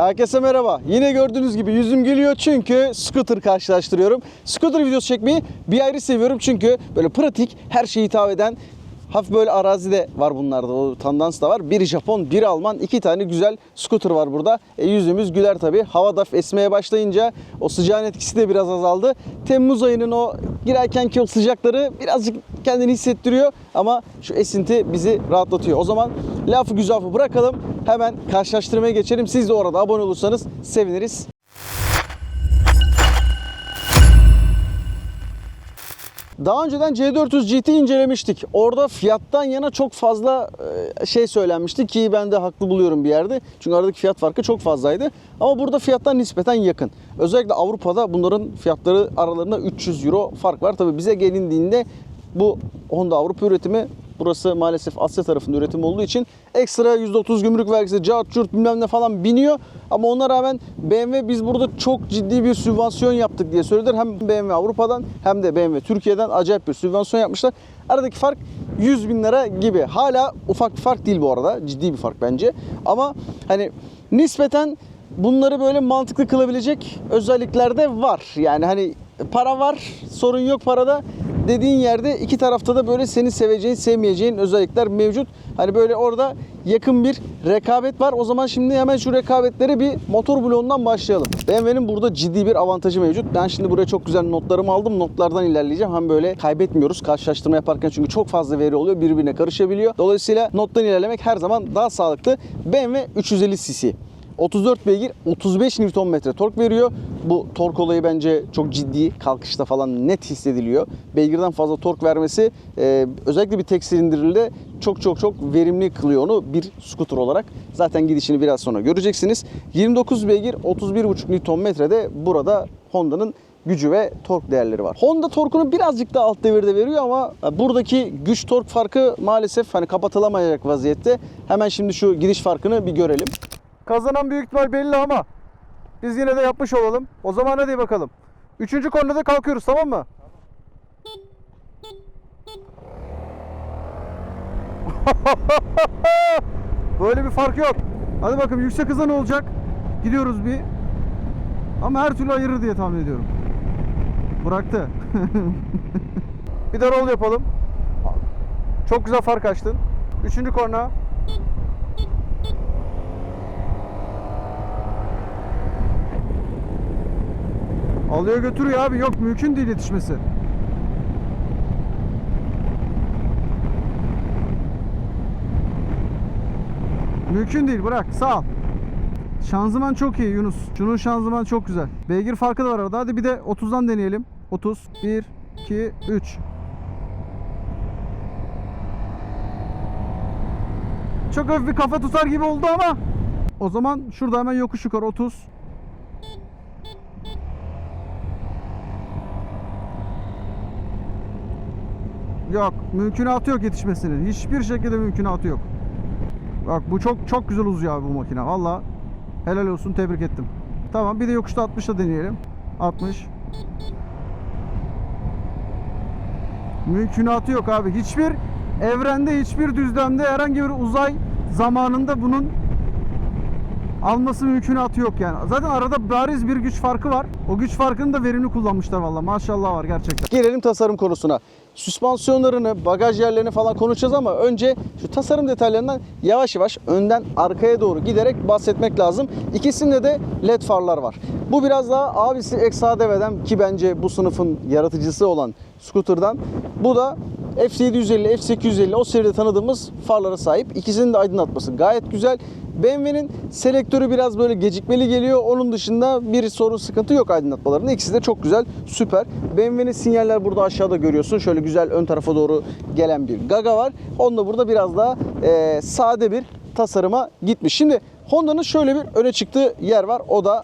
Herkese merhaba. Yine gördüğünüz gibi yüzüm gülüyor çünkü scooter karşılaştırıyorum. Scooter videosu çekmeyi bir ayrı seviyorum çünkü böyle pratik, her şeyi hitap eden hafif böyle arazide var bunlarda. O tendans da var. Biri Japon, biri Alman. iki tane güzel scooter var burada. E, yüzümüz güler tabii. Hava da esmeye başlayınca o sıcağın etkisi de biraz azaldı. Temmuz ayının o girerkenki o sıcakları birazcık kendini hissettiriyor ama şu esinti bizi rahatlatıyor. O zaman lafı güzafı bırakalım. Hemen karşılaştırmaya geçelim. Siz de orada abone olursanız seviniriz. Daha önceden C400 GT incelemiştik. Orada fiyattan yana çok fazla e, şey söylenmişti ki ben de haklı buluyorum bir yerde. Çünkü aradaki fiyat farkı çok fazlaydı. Ama burada fiyattan nispeten yakın. Özellikle Avrupa'da bunların fiyatları aralarında 300 euro fark var. Tabii bize gelindiğinde bu Honda Avrupa üretimi Burası maalesef Asya tarafında üretim olduğu için ekstra %30 gümrük vergisi, cart curt bilmem ne falan biniyor. Ama ona rağmen BMW biz burada çok ciddi bir sübvansiyon yaptık diye söylediler. Hem BMW Avrupa'dan hem de BMW Türkiye'den acayip bir sübvansiyon yapmışlar. Aradaki fark 100 bin lira gibi. Hala ufak bir fark değil bu arada. Ciddi bir fark bence. Ama hani nispeten bunları böyle mantıklı kılabilecek özellikler de var. Yani hani para var, sorun yok parada dediğin yerde iki tarafta da böyle seni seveceğin, sevmeyeceğin özellikler mevcut. Hani böyle orada yakın bir rekabet var. O zaman şimdi hemen şu rekabetleri bir motor bloğundan başlayalım. BMW'nin burada ciddi bir avantajı mevcut. Ben şimdi buraya çok güzel notlarımı aldım. Notlardan ilerleyeceğim. Hem böyle kaybetmiyoruz karşılaştırma yaparken çünkü çok fazla veri oluyor. Birbirine karışabiliyor. Dolayısıyla nottan ilerlemek her zaman daha sağlıklı. BMW 350 cc. 34 beygir 35 Nm tork veriyor. Bu tork olayı bence çok ciddi. Kalkışta falan net hissediliyor. Beygirden fazla tork vermesi e, özellikle bir tek silindirli çok çok çok verimli kılıyor onu bir scooter olarak. Zaten gidişini biraz sonra göreceksiniz. 29 beygir 31,5 Nm de burada Honda'nın gücü ve tork değerleri var. Honda torkunu birazcık daha alt devirde veriyor ama buradaki güç tork farkı maalesef hani kapatılamayacak vaziyette. Hemen şimdi şu giriş farkını bir görelim. Kazanan büyük ihtimal belli ama biz yine de yapmış olalım. O zaman hadi bakalım. Üçüncü kornada kalkıyoruz tamam mı? Böyle bir fark yok. Hadi bakalım yüksek hıza ne olacak? Gidiyoruz bir. Ama her türlü ayırır diye tahmin ediyorum. Bıraktı. bir de rol yapalım. Çok güzel fark açtın. Üçüncü korna. Alıyor götürüyor abi. Yok mümkün değil yetişmesi. Mümkün değil bırak sağ ol. Şanzıman çok iyi Yunus. Şunun şanzıman çok güzel. Beygir farkı da var arada. Hadi bir de 30'dan deneyelim. 30. 1, 2, 3. Çok hafif bir kafa tutar gibi oldu ama o zaman şurada hemen yokuş yukarı 30. Yok, mümkünatı yok yetişmesinin. Hiçbir şekilde mümkünatı yok. Bak bu çok çok güzel uzuyor abi bu makine. Valla helal olsun tebrik ettim. Tamam bir de yokuşta 60'la deneyelim. 60. Mümkünatı yok abi. Hiçbir evrende, hiçbir düzlemde herhangi bir uzay zamanında bunun alması mümkünatı yok yani. Zaten arada bariz bir güç farkı var. O güç farkını da verimli kullanmışlar valla. Maşallah var gerçekten. Gelelim tasarım konusuna. Süspansiyonlarını, bagaj yerlerini falan konuşacağız ama önce şu tasarım detaylarından yavaş yavaş önden arkaya doğru giderek bahsetmek lazım. İkisinde de led farlar var. Bu biraz daha abisi XHDV'den ki bence bu sınıfın yaratıcısı olan scooter'dan. Bu da F750, F850 o seride tanıdığımız farlara sahip. İkisinin de aydınlatması gayet güzel. BMW'nin selektörü biraz böyle gecikmeli geliyor. Onun dışında bir sorun sıkıntı yok aydınlatmalarında. İkisi de çok güzel, süper. BMW'nin sinyaller burada aşağıda görüyorsun. Şöyle güzel ön tarafa doğru gelen bir gaga var. Honda burada biraz daha e, sade bir tasarıma gitmiş. Şimdi Honda'nın şöyle bir öne çıktığı yer var. O da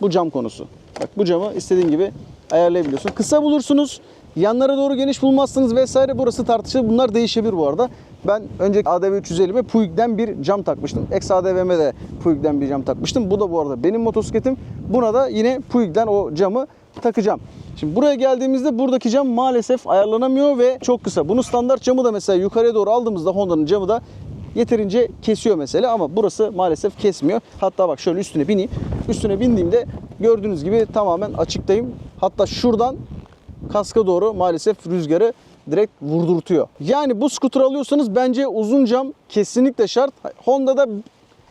bu cam konusu. Bak bu camı istediğin gibi ayarlayabiliyorsun. Kısa bulursunuz. Yanlara doğru geniş bulmazsınız vesaire. Burası tartışılır. Bunlar değişebilir bu arada. Ben önceki ADV 350'me Puig'den bir cam takmıştım. Ex ADV'me de Puig'den bir cam takmıştım. Bu da bu arada benim motosikletim. Buna da yine Puig'den o camı takacağım. Şimdi buraya geldiğimizde buradaki cam maalesef ayarlanamıyor ve çok kısa. Bunu standart camı da mesela yukarıya doğru aldığımızda Honda'nın camı da yeterince kesiyor mesela ama burası maalesef kesmiyor. Hatta bak şöyle üstüne bineyim. Üstüne bindiğimde gördüğünüz gibi tamamen açıktayım. Hatta şuradan kaska doğru maalesef rüzgarı direkt vurdurtuyor. Yani bu skuter alıyorsanız bence uzun cam kesinlikle şart. Honda'da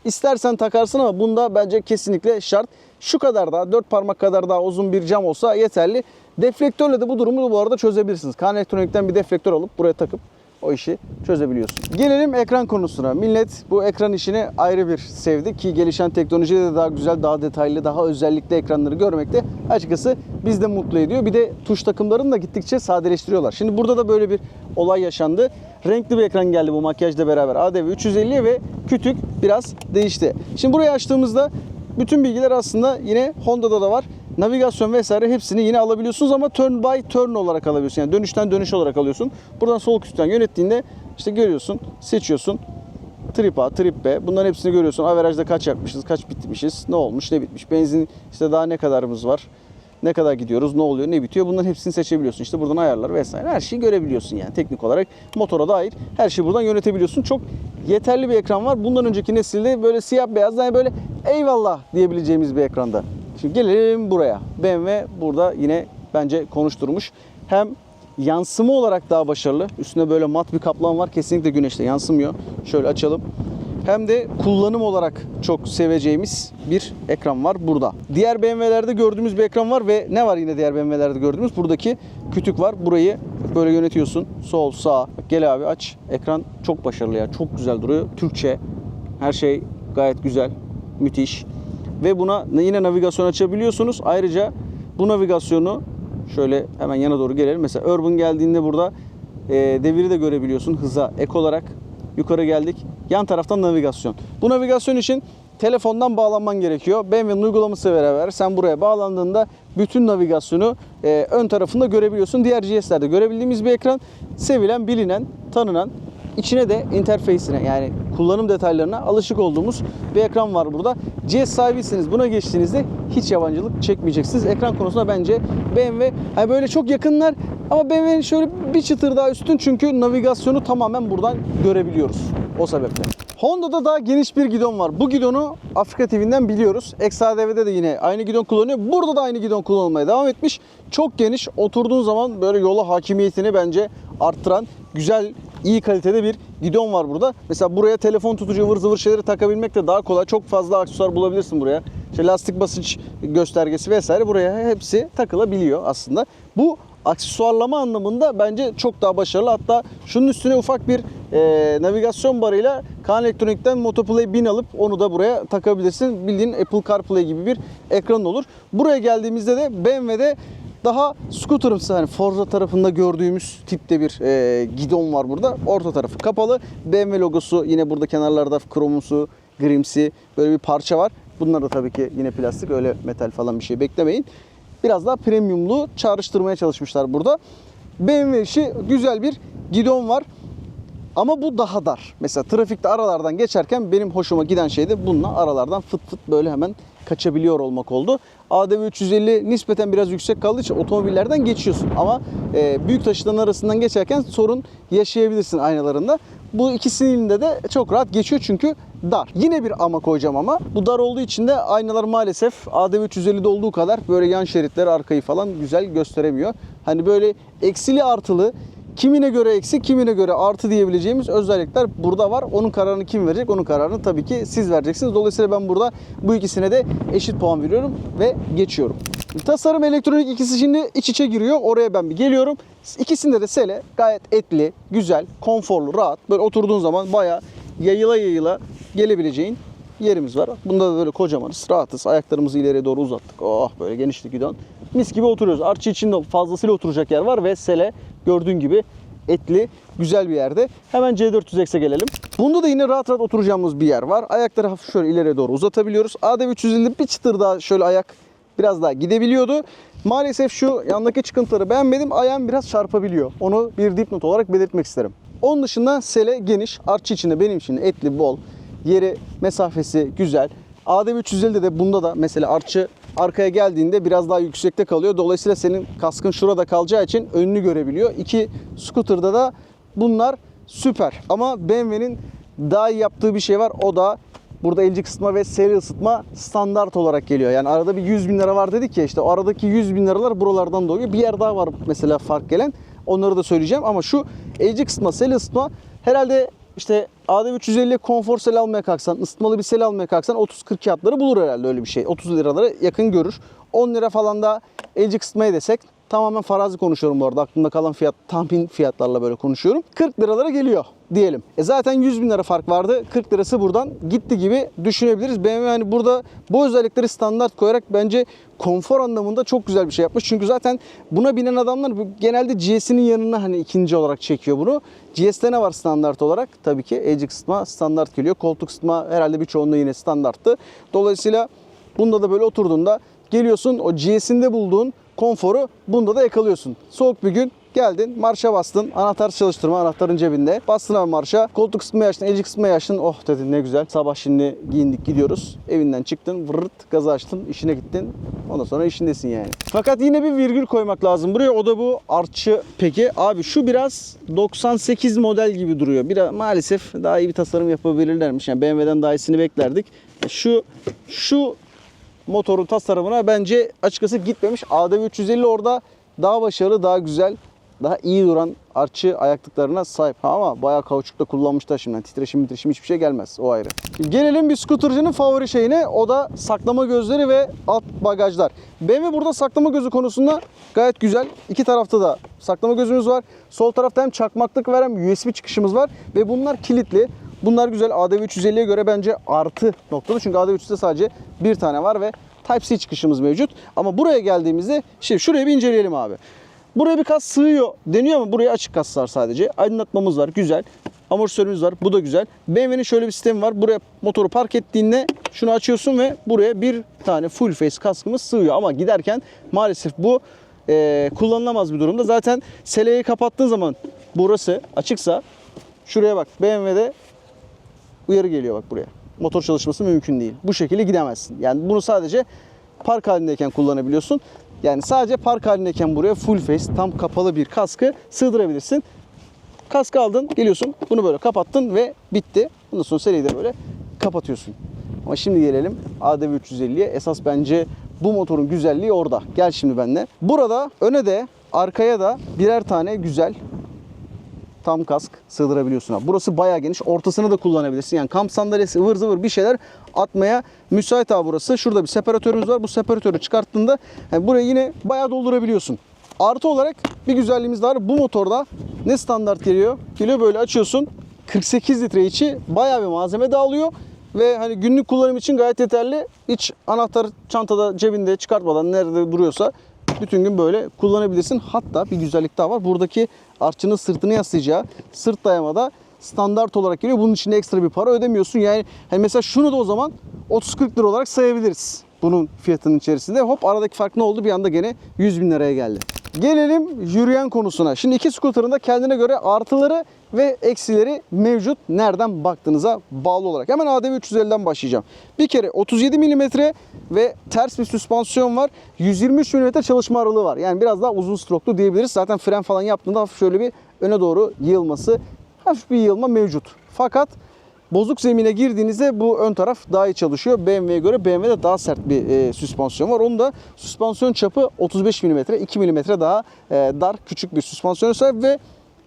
istersen takarsın ama bunda bence kesinlikle şart. Şu kadar daha, dört parmak kadar daha uzun bir cam olsa yeterli. Deflektörle de bu durumu bu arada çözebilirsiniz. Kan elektronikten bir deflektör alıp buraya takıp o işi çözebiliyorsun. Gelelim ekran konusuna. Millet bu ekran işini ayrı bir sevdi ki gelişen teknolojide de daha güzel, daha detaylı, daha özellikli ekranları görmek de açıkçası biz de mutlu ediyor. Bir de tuş takımlarını da gittikçe sadeleştiriyorlar. Şimdi burada da böyle bir olay yaşandı. Renkli bir ekran geldi bu makyajla beraber ADV 350 ve kütük biraz değişti. Şimdi burayı açtığımızda bütün bilgiler aslında yine Honda'da da var. Navigasyon vesaire hepsini yine alabiliyorsunuz ama turn by turn olarak alabiliyorsun. Yani dönüşten dönüş olarak alıyorsun. Buradan sol üstten yönettiğinde işte görüyorsun, seçiyorsun. Trip A, trip B. Bunların hepsini görüyorsun. Averajda kaç yapmışız, kaç bitmişiz, ne olmuş, ne bitmiş. Benzin işte daha ne kadarımız var. Ne kadar gidiyoruz, ne oluyor, ne bitiyor. Bunların hepsini seçebiliyorsun. İşte buradan ayarlar vesaire. Her şeyi görebiliyorsun yani teknik olarak. Motora dair her şeyi buradan yönetebiliyorsun. Çok yeterli bir ekran var. Bundan önceki nesilde böyle siyah beyaz yani böyle eyvallah diyebileceğimiz bir ekranda. Şimdi gelelim buraya. BMW burada yine bence konuşturmuş. Hem yansıma olarak daha başarılı. Üstünde böyle mat bir kaplan var. Kesinlikle güneşte yansımıyor. Şöyle açalım. Hem de kullanım olarak çok seveceğimiz bir ekran var burada. Diğer BMW'lerde gördüğümüz bir ekran var ve ne var yine diğer BMW'lerde gördüğümüz? Buradaki kütük var. Burayı böyle yönetiyorsun. Sol, sağ. Gel abi aç. Ekran çok başarılı ya. Çok güzel duruyor. Türkçe. Her şey gayet güzel. Müthiş. Ve buna yine navigasyon açabiliyorsunuz. Ayrıca bu navigasyonu şöyle hemen yana doğru gelelim. Mesela Urban geldiğinde burada e, deviri de görebiliyorsun hıza ek olarak. Yukarı geldik. Yan taraftan navigasyon. Bu navigasyon için telefondan bağlanman gerekiyor. BMW'nin uygulaması beraber sen buraya bağlandığında bütün navigasyonu e, ön tarafında görebiliyorsun. Diğer GS'lerde görebildiğimiz bir ekran. Sevilen, bilinen, tanınan İçine de interface'ine yani kullanım detaylarına alışık olduğumuz bir ekran var burada. GS sahibiyseniz buna geçtiğinizde hiç yabancılık çekmeyeceksiniz. Ekran konusunda bence BMW hani böyle çok yakınlar ama BMW'nin şöyle bir çıtır daha üstün çünkü navigasyonu tamamen buradan görebiliyoruz. O sebeple. Honda'da daha geniş bir gidon var. Bu gidonu Afrika TV'den biliyoruz. XADV'de de yine aynı gidon kullanıyor. Burada da aynı gidon kullanılmaya devam etmiş. Çok geniş. Oturduğun zaman böyle yola hakimiyetini bence arttıran güzel iyi kalitede bir gidon var burada. Mesela buraya telefon tutucu ıvır zıvır şeyleri takabilmek de daha kolay. Çok fazla aksesuar bulabilirsin buraya. İşte lastik basınç göstergesi vesaire buraya hepsi takılabiliyor aslında. Bu aksesuarlama anlamında bence çok daha başarılı. Hatta şunun üstüne ufak bir e, navigasyon barıyla Kaan Elektronik'ten Motoplay 1000 alıp onu da buraya takabilirsin. Bildiğin Apple CarPlay gibi bir ekran olur. Buraya geldiğimizde de BMW'de daha scooterımsı hani Forza tarafında gördüğümüz tipte bir e, gidon var burada. Orta tarafı kapalı. BMW logosu yine burada kenarlarda kromumsu, grimsi böyle bir parça var. Bunlar da tabii ki yine plastik öyle metal falan bir şey beklemeyin. Biraz daha premiumlu çağrıştırmaya çalışmışlar burada. BMW işi güzel bir gidon var. Ama bu daha dar. Mesela trafikte aralardan geçerken benim hoşuma giden şey de bununla aralardan fıt fıt böyle hemen kaçabiliyor olmak oldu. ADV 350 nispeten biraz yüksek kaldığı için otomobillerden geçiyorsun. Ama e, büyük taşıtların arasından geçerken sorun yaşayabilirsin aynalarında. Bu ikisinin de çok rahat geçiyor çünkü dar. Yine bir ama koyacağım ama bu dar olduğu için de aynalar maalesef ADV 350'de olduğu kadar böyle yan şeritleri arkayı falan güzel gösteremiyor. Hani böyle eksili artılı Kimine göre eksi, kimine göre artı diyebileceğimiz özellikler burada var. Onun kararını kim verecek? Onun kararını tabii ki siz vereceksiniz. Dolayısıyla ben burada bu ikisine de eşit puan veriyorum ve geçiyorum. Tasarım elektronik ikisi şimdi iç içe giriyor. Oraya ben bir geliyorum. İkisinde de sele gayet etli, güzel, konforlu, rahat. Böyle oturduğun zaman bayağı yayıla yayıla gelebileceğin yerimiz var. Bunda da böyle kocamanız, rahatız. Ayaklarımızı ileriye doğru uzattık. Oh böyle genişlik gidon. Mis gibi oturuyoruz. Arçı içinde fazlasıyla oturacak yer var ve sele gördüğün gibi etli, güzel bir yerde. Hemen C400X'e gelelim. Bunda da yine rahat rahat oturacağımız bir yer var. Ayakları hafif şöyle ileriye doğru uzatabiliyoruz. ADV 350 bir çıtır daha şöyle ayak biraz daha gidebiliyordu. Maalesef şu yandaki çıkıntıları beğenmedim. Ayağım biraz çarpabiliyor. Onu bir dipnot olarak belirtmek isterim. Onun dışında sele geniş. Artçı içinde benim için etli, bol. Yeri, mesafesi güzel. ADV 350'de de bunda da mesela artçı arkaya geldiğinde biraz daha yüksekte kalıyor. Dolayısıyla senin kaskın şurada kalacağı için önünü görebiliyor. İki scooter'da da bunlar süper. Ama BMW'nin daha iyi yaptığı bir şey var. O da burada elcik ısıtma ve seri ısıtma standart olarak geliyor. Yani arada bir 100 bin lira var dedik ya işte aradaki 100 bin liralar buralardan doğuyor. Bir yer daha var mesela fark gelen. Onları da söyleyeceğim ama şu elcik ısıtma, seri ısıtma herhalde işte AD350'ye konfor sel almaya kalksan, ısıtmalı bir sel almaya kalksan 30-40 fiyatları bulur herhalde öyle bir şey. 30 liralara yakın görür. 10 lira falan da elcik ısıtmayı desek tamamen farazi konuşuyorum bu arada. Aklımda kalan fiyat, tahmin fiyatlarla böyle konuşuyorum. 40 liralara geliyor diyelim. E zaten 100 bin lira fark vardı. 40 lirası buradan gitti gibi düşünebiliriz. BMW hani burada bu özellikleri standart koyarak bence konfor anlamında çok güzel bir şey yapmış. Çünkü zaten buna binen adamlar genelde GS'inin yanına hani ikinci olarak çekiyor bunu. GS'te ne var standart olarak? Tabii ki elcik ısıtma standart geliyor. Koltuk ısıtma herhalde birçoğunda yine standarttı. Dolayısıyla bunda da böyle oturduğunda geliyorsun o GS'inde bulduğun konforu bunda da yakalıyorsun. Soğuk bir gün geldin marşa bastın. Anahtar çalıştırma anahtarın cebinde. Bastın abi marşa. Koltuk ısıtmayı açtın elcik ısıtmayı açtın oh dedin ne güzel. Sabah şimdi giyindik gidiyoruz. Evinden çıktın vırt gazı açtın işine gittin. Ondan sonra işindesin yani. Fakat yine bir virgül koymak lazım buraya. O da bu artçı. Peki abi şu biraz 98 model gibi duruyor. Biraz maalesef daha iyi bir tasarım yapabilirlermiş. Yani BMW'den daha iyisini beklerdik. Şu şu motorun tasarımına bence açıkçası gitmemiş. ADV 350 orada daha başarılı, daha güzel, daha iyi duran artçı ayaklıklarına sahip. Ha Ama bayağı kauçukta kullanmışlar şimdi. Titreşim titreşim hiçbir şey gelmez. O ayrı. Gelelim bir scootercının favori şeyine. O da saklama gözleri ve alt bagajlar. BMW burada saklama gözü konusunda gayet güzel. İki tarafta da saklama gözümüz var. Sol tarafta hem çakmaklık var hem USB çıkışımız var. Ve bunlar kilitli. Bunlar güzel. ADV 350'ye göre bence artı noktalı. Çünkü ADV 350'de sadece bir tane var ve Type-C çıkışımız mevcut. Ama buraya geldiğimizde şimdi şurayı bir inceleyelim abi. Buraya bir kas sığıyor deniyor ama buraya açık kaslar sadece. Aydınlatmamız var güzel. Amortisörümüz var bu da güzel. BMW'nin şöyle bir sistemi var. Buraya motoru park ettiğinde şunu açıyorsun ve buraya bir tane full face kaskımız sığıyor. Ama giderken maalesef bu e, kullanılamaz bir durumda. Zaten seleyi kapattığın zaman burası açıksa şuraya bak BMW'de uyarı geliyor bak buraya. Motor çalışması mümkün değil. Bu şekilde gidemezsin. Yani bunu sadece park halindeyken kullanabiliyorsun. Yani sadece park halindeyken buraya full face tam kapalı bir kaskı sığdırabilirsin. Kaskı aldın, geliyorsun, bunu böyle kapattın ve bitti. Bundan sonra seriyi de böyle kapatıyorsun. Ama şimdi gelelim ADV 350'ye. Esas bence bu motorun güzelliği orada. Gel şimdi benimle. Burada öne de arkaya da birer tane güzel tam kask sığdırabiliyorsun abi. Burası bayağı geniş. Ortasını da kullanabilirsin. Yani kamp sandalyesi ıvır zıvır bir şeyler atmaya müsait abi burası. Şurada bir separatörümüz var. Bu separatörü çıkarttığında yani burayı yine bayağı doldurabiliyorsun. Artı olarak bir güzelliğimiz var. Bu motorda ne standart geliyor? Geliyor böyle açıyorsun. 48 litre içi bayağı bir malzeme dağılıyor. Ve hani günlük kullanım için gayet yeterli. Hiç anahtar çantada cebinde çıkartmadan nerede duruyorsa bütün gün böyle kullanabilirsin. Hatta bir güzellik daha var. Buradaki artçının sırtını yaslayacağı sırt dayamada standart olarak geliyor. Bunun için ekstra bir para ödemiyorsun. Yani hani mesela şunu da o zaman 30-40 lira olarak sayabiliriz. Bunun fiyatının içerisinde. Hop aradaki fark ne oldu? Bir anda gene 100 bin liraya geldi. Gelelim yürüyen konusuna. Şimdi iki scooter'ın da kendine göre artıları ve eksileri mevcut. Nereden baktığınıza bağlı olarak. Hemen ADV 350'den başlayacağım. Bir kere 37 mm ve ters bir süspansiyon var. 123 mm çalışma aralığı var. Yani biraz daha uzun stroklu diyebiliriz. Zaten fren falan yaptığında hafif şöyle bir öne doğru yığılması, hafif bir yığılma mevcut. Fakat Bozuk zemine girdiğinizde bu ön taraf daha iyi çalışıyor. BMW'ye göre BMW'de daha sert bir e, süspansiyon var. Onun da süspansiyon çapı 35 mm, 2 mm daha e, dar, küçük bir süspansiyon sahip ve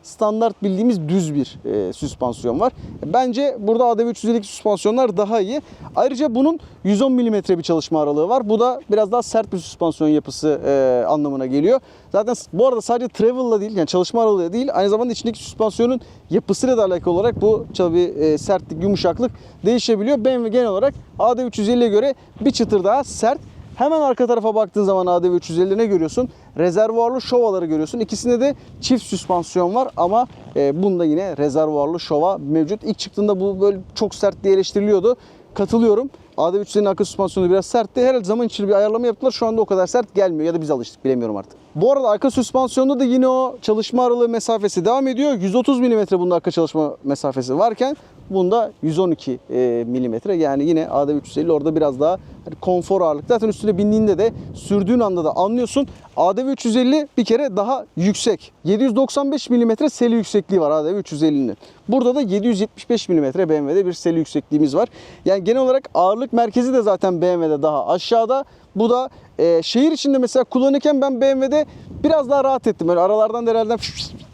standart bildiğimiz düz bir e, süspansiyon var. Bence burada ADV 350'deki süspansiyonlar daha iyi. Ayrıca bunun 110 mm bir çalışma aralığı var. Bu da biraz daha sert bir süspansiyon yapısı e, anlamına geliyor. Zaten bu arada sadece travel'la değil yani çalışma aralığı değil aynı zamanda içindeki süspansiyonun yapısıyla da alakalı olarak bu tabii e, sertlik, yumuşaklık değişebiliyor. BMW genel olarak ADV 350'ye göre bir çıtır daha sert. Hemen arka tarafa baktığın zaman ADV 350'de ne görüyorsun? Rezervuarlı şovaları görüyorsun. İkisinde de çift süspansiyon var ama e, bunda yine rezervuarlı şova mevcut. İlk çıktığında bu böyle çok sert diye eleştiriliyordu. Katılıyorum. ADV 350'nin arka süspansiyonu biraz sertti. Herhalde zaman içinde bir ayarlama yaptılar. Şu anda o kadar sert gelmiyor ya da biz alıştık bilemiyorum artık. Bu arada arka süspansiyonda da yine o çalışma aralığı mesafesi devam ediyor. 130 mm bunun arka çalışma mesafesi varken Bunda 112 e, milimetre. Yani yine ADV 350 orada biraz daha hani konfor ağırlık. Zaten üstüne bindiğinde de sürdüğün anda da anlıyorsun. ADV 350 bir kere daha yüksek. 795 milimetre seli yüksekliği var ADV 350'nin. Burada da 775 milimetre BMW'de bir seli yüksekliğimiz var. Yani genel olarak ağırlık merkezi de zaten BMW'de daha aşağıda. Bu da e, şehir içinde mesela kullanırken ben BMW'de biraz daha rahat ettim. Böyle aralardan derelden böyle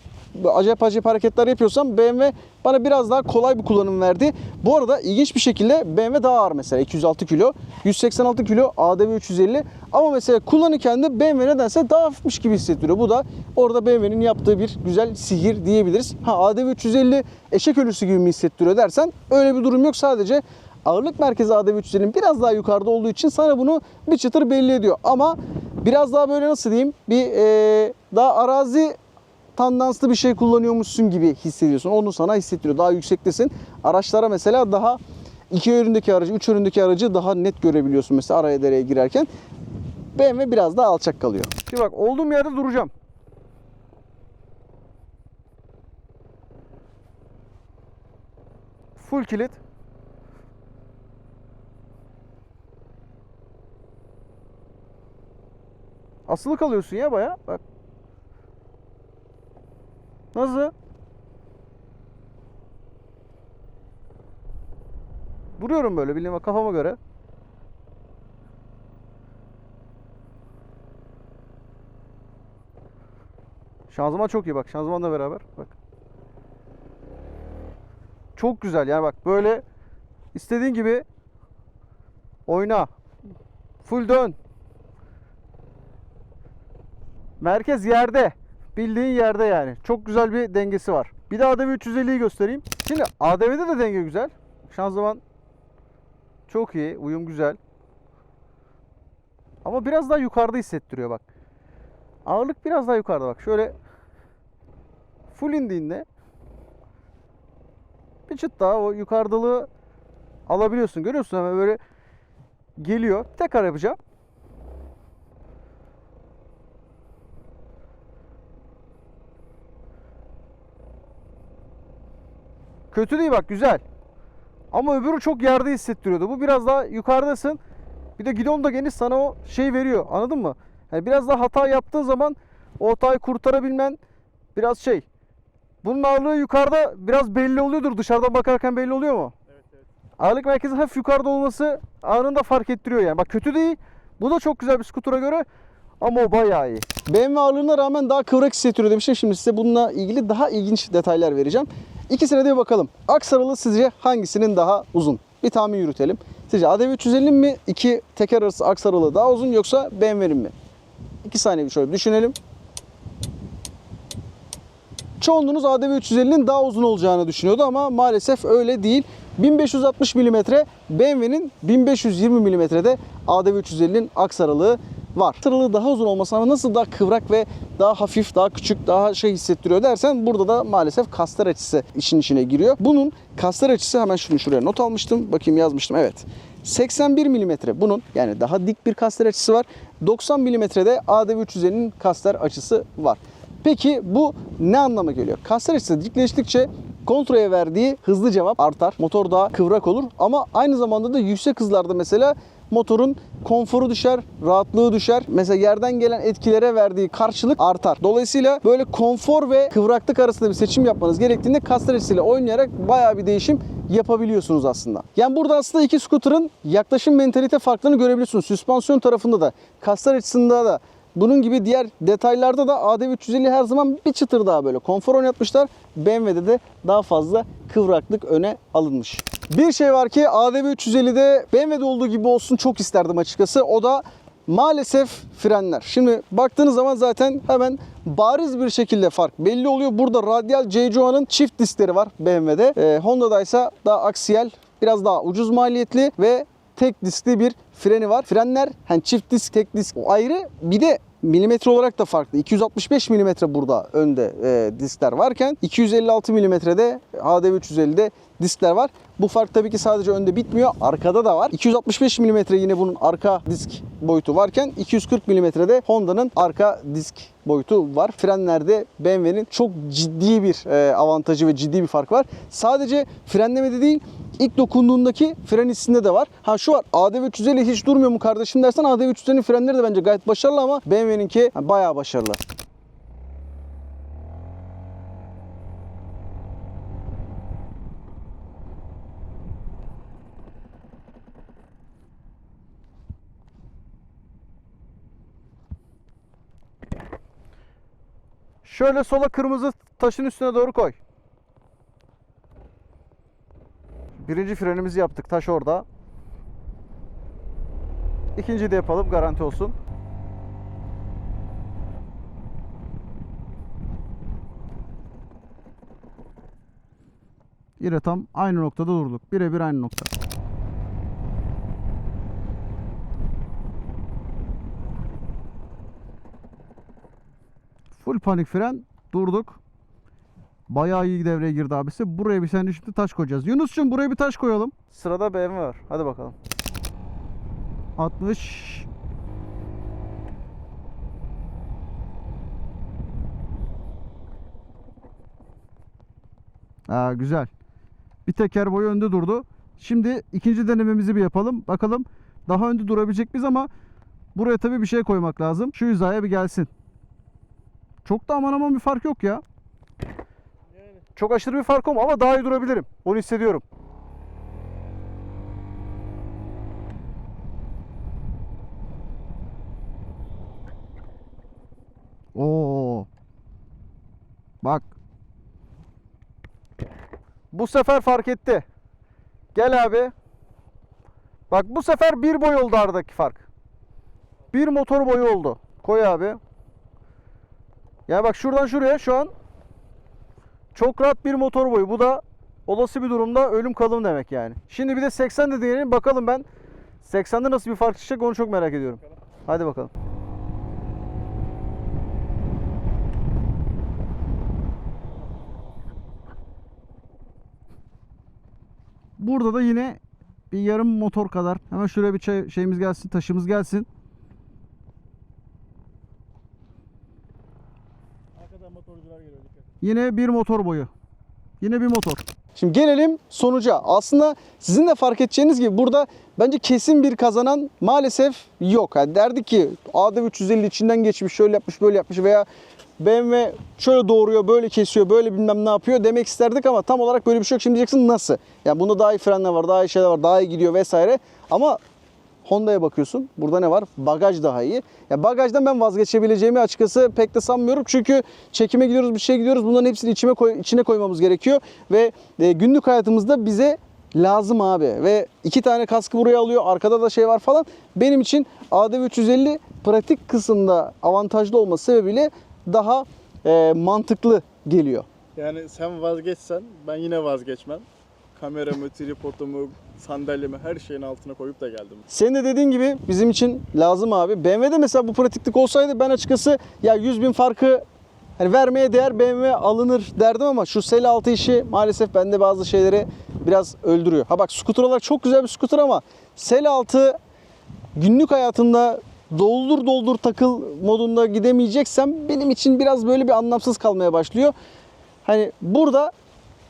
acayip acayip hareketler yapıyorsam BMW bana biraz daha kolay bir kullanım verdi. Bu arada ilginç bir şekilde BMW daha ağır mesela 206 kilo, 186 kilo ADV 350 ama mesela kullanırken de BMW nedense daha hafifmiş gibi hissettiriyor. Bu da orada BMW'nin yaptığı bir güzel sihir diyebiliriz. Ha ADV 350 eşek ölüsü gibi mi hissettiriyor dersen öyle bir durum yok. Sadece ağırlık merkezi ADV 350'nin biraz daha yukarıda olduğu için sana bunu bir çıtır belli ediyor. Ama biraz daha böyle nasıl diyeyim bir e, daha arazi tandanslı bir şey kullanıyormuşsun gibi hissediyorsun. Onu sana hissettiriyor. Daha yüksektesin. Araçlara mesela daha iki önündeki aracı, üç önündeki aracı daha net görebiliyorsun mesela araya dereye girerken. BMW biraz daha alçak kalıyor. Şimdi bak olduğum yerde duracağım. Full kilit. Asılı kalıyorsun ya baya. Bak. Nasıl? Duruyorum böyle bildiğim kafama göre. Şanzıman çok iyi bak. Şanzımanla beraber. Bak. Çok güzel yani bak böyle istediğin gibi oyna. Full dön. Merkez yerde. Bildiğin yerde yani. Çok güzel bir dengesi var. Bir de ADV 350'yi göstereyim. Şimdi ADV'de de denge güzel. Şanzıman çok iyi. Uyum güzel. Ama biraz daha yukarıda hissettiriyor bak. Ağırlık biraz daha yukarıda bak. Şöyle full indiğinde bir çıt daha o yukarıdalığı alabiliyorsun. Görüyorsun hemen böyle geliyor. Tekrar yapacağım. Kötü değil bak güzel. Ama öbürü çok yerde hissettiriyordu. Bu biraz daha yukarıdasın. Bir de gidon da geniş sana o şey veriyor. Anladın mı? Yani biraz daha hata yaptığın zaman o hatayı kurtarabilmen biraz şey. Bunun ağırlığı yukarıda biraz belli oluyordur. Dışarıdan bakarken belli oluyor mu? Evet evet. Ağırlık merkezi hafif yukarıda olması anında fark ettiriyor yani. Bak kötü değil. Bu da çok güzel bir skutura göre ama o bayağı iyi. BMW ağırlığına rağmen daha kıvrak hissettiriyor demiştim. Şimdi size bununla ilgili daha ilginç detaylar vereceğim. İkisine de bir bakalım. Aksaralı sizce hangisinin daha uzun? Bir tahmin yürütelim. Sizce ADV 350'nin mi iki teker arası aksaralı daha uzun yoksa BMW'nin mi? İki saniye bir şöyle düşünelim. Çoğunluğunuz ADV 350'nin daha uzun olacağını düşünüyordu ama maalesef öyle değil. 1560 mm BMW'nin 1520 mm'de ADV 350'nin aks aralığı var. Aralığı daha uzun olması ama nasıl daha kıvrak ve daha hafif, daha küçük, daha şey hissettiriyor dersen burada da maalesef kastar açısı işin içine giriyor. Bunun kastar açısı hemen şunu şuraya not almıştım. Bakayım yazmıştım. Evet. 81 mm bunun yani daha dik bir kastar açısı var. 90 mm'de ADV 350'nin kastar açısı var. Peki bu ne anlama geliyor? Kastar açısı dikleştikçe kontraya verdiği hızlı cevap artar. Motor daha kıvrak olur ama aynı zamanda da yüksek hızlarda mesela motorun konforu düşer, rahatlığı düşer. Mesela yerden gelen etkilere verdiği karşılık artar. Dolayısıyla böyle konfor ve kıvraklık arasında bir seçim yapmanız gerektiğinde kastar açısıyla oynayarak bayağı bir değişim yapabiliyorsunuz aslında. Yani burada aslında iki scooter'ın yaklaşım mentalite farklarını görebiliyorsunuz. Süspansiyon tarafında da, kastar açısında da bunun gibi diğer detaylarda da ADV 350 her zaman bir çıtır daha böyle konfor oynatmışlar. BMW'de de daha fazla kıvraklık öne alınmış. Bir şey var ki ADV 350'de BMW'de olduğu gibi olsun çok isterdim açıkçası. O da maalesef frenler. Şimdi baktığınız zaman zaten hemen bariz bir şekilde fark belli oluyor. Burada radyal CCO'nun çift diskleri var BMW'de. Ee, Honda'da ise daha aksiyel biraz daha ucuz maliyetli ve tek diskli bir freni var. Frenler hani çift disk, tek disk o ayrı. Bir de milimetre olarak da farklı. 265 milimetre burada önde e, diskler varken 256 milimetrede ADV 350'de diskler var. Bu fark tabii ki sadece önde bitmiyor. Arkada da var. 265 milimetre yine bunun arka disk boyutu varken 240 milimetrede Honda'nın arka disk boyutu var. Frenlerde BMW'nin çok ciddi bir e, avantajı ve ciddi bir fark var. Sadece frenlemede değil ilk dokunduğundaki fren hissinde de var. Ha şu var ADV 350 hiç durmuyor mu kardeşim dersen ADV 350'nin frenleri de bence gayet başarılı ama BMW'ninki bayağı başarılı. Şöyle sola kırmızı taşın üstüne doğru koy. Birinci frenimizi yaptık. Taş orada. İkinciyi de yapalım garanti olsun. Yine tam aynı noktada durduk. Birebir aynı nokta. Full panik fren durduk. Bayağı iyi devreye girdi abisi. Buraya bir sen şimdi taş koyacağız. Yunus'cum buraya bir taş koyalım. Sırada BMW var. Hadi bakalım. 60 Aa, güzel. Bir teker boyu önde durdu. Şimdi ikinci denememizi bir yapalım. Bakalım daha önde durabilecek miyiz ama buraya tabii bir şey koymak lazım. Şu hizaya bir gelsin. Çok da aman aman bir fark yok ya. Çok aşırı bir fark olma ama daha iyi durabilirim. Onu hissediyorum. Oo. Bak. Bu sefer fark etti. Gel abi. Bak bu sefer bir boy oldu aradaki fark. Bir motor boyu oldu. Koy abi. Ya bak şuradan şuraya şu an çok rahat bir motor boyu. Bu da olası bir durumda ölüm kalım demek yani. Şimdi bir de 80 de deneyelim. Bakalım ben 80'de nasıl bir fark çıkacak onu çok merak ediyorum. Hadi bakalım. Burada da yine bir yarım motor kadar. Hemen şuraya bir çay- şeyimiz gelsin, taşımız gelsin. Yine bir motor boyu. Yine bir motor. Şimdi gelelim sonuca. Aslında sizin de fark edeceğiniz gibi burada bence kesin bir kazanan maalesef yok. Yani derdik ki AD 350 içinden geçmiş, şöyle yapmış, böyle yapmış veya BMW şöyle doğuruyor, böyle kesiyor, böyle bilmem ne yapıyor demek isterdik ama tam olarak böyle bir şey yok. Şimdi diyeceksin nasıl? Yani bunda daha iyi frenler var, daha iyi şeyler var, daha iyi gidiyor vesaire. Ama Honda'ya bakıyorsun. Burada ne var? Bagaj daha iyi. Ya bagajdan ben vazgeçebileceğimi açıkçası pek de sanmıyorum. Çünkü çekime gidiyoruz, bir şey gidiyoruz. Bunların hepsini içime koy, içine koymamız gerekiyor ve e, günlük hayatımızda bize lazım abi. Ve iki tane kaskı buraya alıyor. Arkada da şey var falan. Benim için ADV 350 pratik kısımda avantajlı olması sebebiyle daha e, mantıklı geliyor. Yani sen vazgeçsen ben yine vazgeçmem. Kameramı, tripodumu, sandalyemi her şeyin altına koyup da geldim. Senin de dediğin gibi bizim için lazım abi. BMW'de mesela bu pratiklik olsaydı ben açıkçası ya 100 bin farkı hani vermeye değer BMW alınır derdim ama şu sel altı işi maalesef bende bazı şeyleri biraz öldürüyor. Ha bak scooter olarak çok güzel bir scooter ama sel altı günlük hayatında doldur doldur takıl modunda gidemeyeceksem benim için biraz böyle bir anlamsız kalmaya başlıyor. Hani burada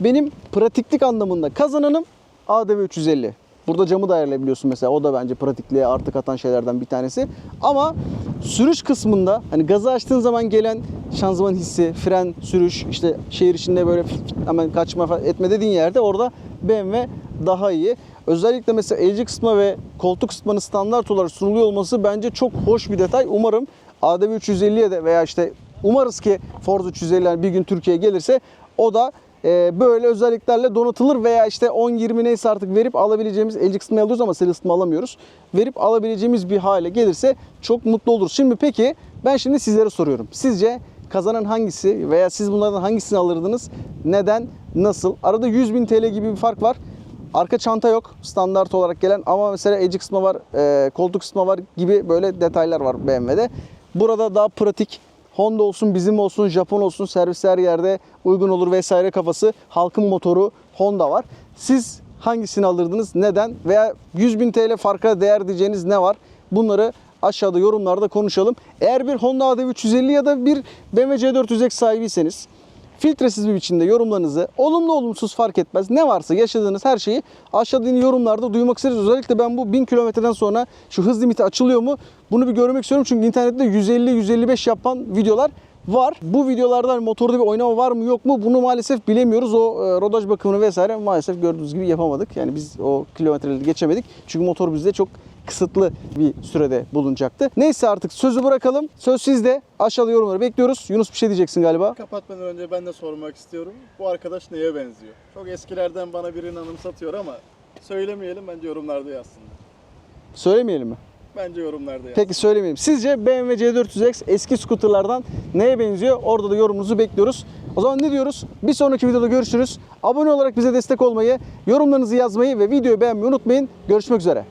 benim pratiklik anlamında kazananım ADV 350. Burada camı da ayarlayabiliyorsun mesela. O da bence pratikliğe artık atan şeylerden bir tanesi. Ama sürüş kısmında hani gazı açtığın zaman gelen şanzıman hissi, fren, sürüş, işte şehir içinde böyle hemen kaçma etme dediğin yerde orada BMW daha iyi. Özellikle mesela elci kısmı ve koltuk kısmının standart olarak sunuluyor olması bence çok hoş bir detay. Umarım ADV 350'ye de veya işte umarız ki Forza 350'ler bir gün Türkiye'ye gelirse o da böyle özelliklerle donatılır veya işte 10-20 neyse artık verip alabileceğimiz elci kısmını alıyoruz ama seri ısıtma alamıyoruz. Verip alabileceğimiz bir hale gelirse çok mutlu oluruz. Şimdi peki ben şimdi sizlere soruyorum. Sizce kazanan hangisi veya siz bunlardan hangisini alırdınız? Neden? Nasıl? Arada 100 bin TL gibi bir fark var. Arka çanta yok standart olarak gelen ama mesela elci kısmı var, e, koltuk kısmı var gibi böyle detaylar var BMW'de. Burada daha pratik. Honda olsun, bizim olsun, Japon olsun servis her yerde uygun olur vesaire kafası. Halkın motoru Honda var. Siz hangisini alırdınız? Neden? Veya 100 bin TL farka değer diyeceğiniz ne var? Bunları aşağıda yorumlarda konuşalım. Eğer bir Honda ADV 350 ya da bir BMW C400X sahibiyseniz filtresiz bir biçimde yorumlarınızı olumlu olumsuz fark etmez. Ne varsa yaşadığınız her şeyi aşağıda yorumlarda duymak isteriz. Özellikle ben bu 1000 kilometreden sonra şu hız limiti açılıyor mu bunu bir görmek istiyorum. Çünkü internette 150-155 yapan videolar var. Bu videolardan motorda bir oynama var mı yok mu bunu maalesef bilemiyoruz. O e, rodaj bakımını vesaire maalesef gördüğünüz gibi yapamadık. Yani biz o kilometreleri geçemedik. Çünkü motor bizde çok kısıtlı bir sürede bulunacaktı. Neyse artık sözü bırakalım. Söz sizde. Aşağıda yorumları bekliyoruz. Yunus bir şey diyeceksin galiba. Kapatmadan önce ben de sormak istiyorum. Bu arkadaş neye benziyor? Çok eskilerden bana birini anımsatıyor ama söylemeyelim bence yorumlarda yazsınlar. Söylemeyelim mi? Bence yorumlarda yazsınlar. Peki söylemeyelim. Sizce BMW C400X eski skuterlardan neye benziyor? Orada da yorumunuzu bekliyoruz. O zaman ne diyoruz? Bir sonraki videoda görüşürüz. Abone olarak bize destek olmayı, yorumlarınızı yazmayı ve videoyu beğenmeyi unutmayın. Görüşmek üzere.